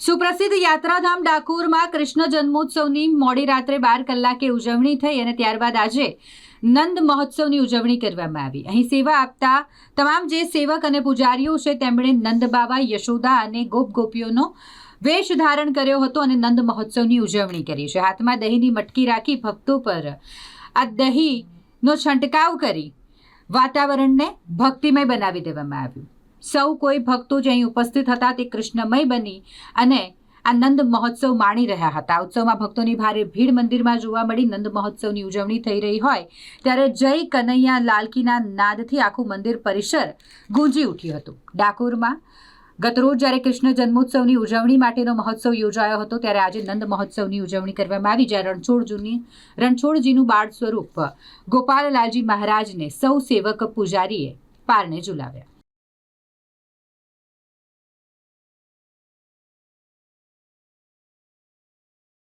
સુપ્રસિદ્ધ યાત્રાધામ ડાકોરમાં કૃષ્ણ જન્મોત્સવની મોડી રાત્રે બાર કલાકે ઉજવણી થઈ અને ત્યારબાદ આજે નંદ મહોત્સવની ઉજવણી કરવામાં આવી. અહીં સેવા આપતા તમામ જે સેવક અને પૂજારીઓ છે, તેમણે નંદ બાબા યશોદા અને ગોપ ગોપીઓનો વેશ ધારણ કર્યો હતો અને નંદ મહોત્સવની ઉજવણી કરી છે. હાથમાં દહીંની મટકી રાખી ભક્તો પર આ દહીંનો છંટકાવ કરી વાતાવરણને ભક્તિમય બનાવી દેવામાં આવ્યું. સૌ કોઈ ભક્તો જે અહીં ઉપસ્થિત હતા તે કૃષ્ણમય બની અને આ નંદ મહોત્સવ માણી રહ્યા હતા. ઉત્સવમાં ભક્તોની ભારે ભીડ મંદિરમાં જોવા મળી. નંદ મહોત્સવની ઉજવણી થઈ રહી હોય ત્યારે જય કનૈયા લાલકીના નાદથી આખું મંદિર પરિસર ગુંજી ઉઠ્યું હતું. ડાકોરમાં ગતરોજ જ્યારે કૃષ્ણ જન્મોત્સવની ઉજવણી માટેનો મહોત્સવ યોજાયો હતો ત્યારે આજે નંદ મહોત્સવની ઉજવણી કરવામાં આવી જ્યારે રણછોડજીની રણછોડજીનું બાળ સ્વરૂપ ગોપાલલાલજી મહારાજને સૌ સેવક પૂજારીએ પારણે ઝુલાવ્યા.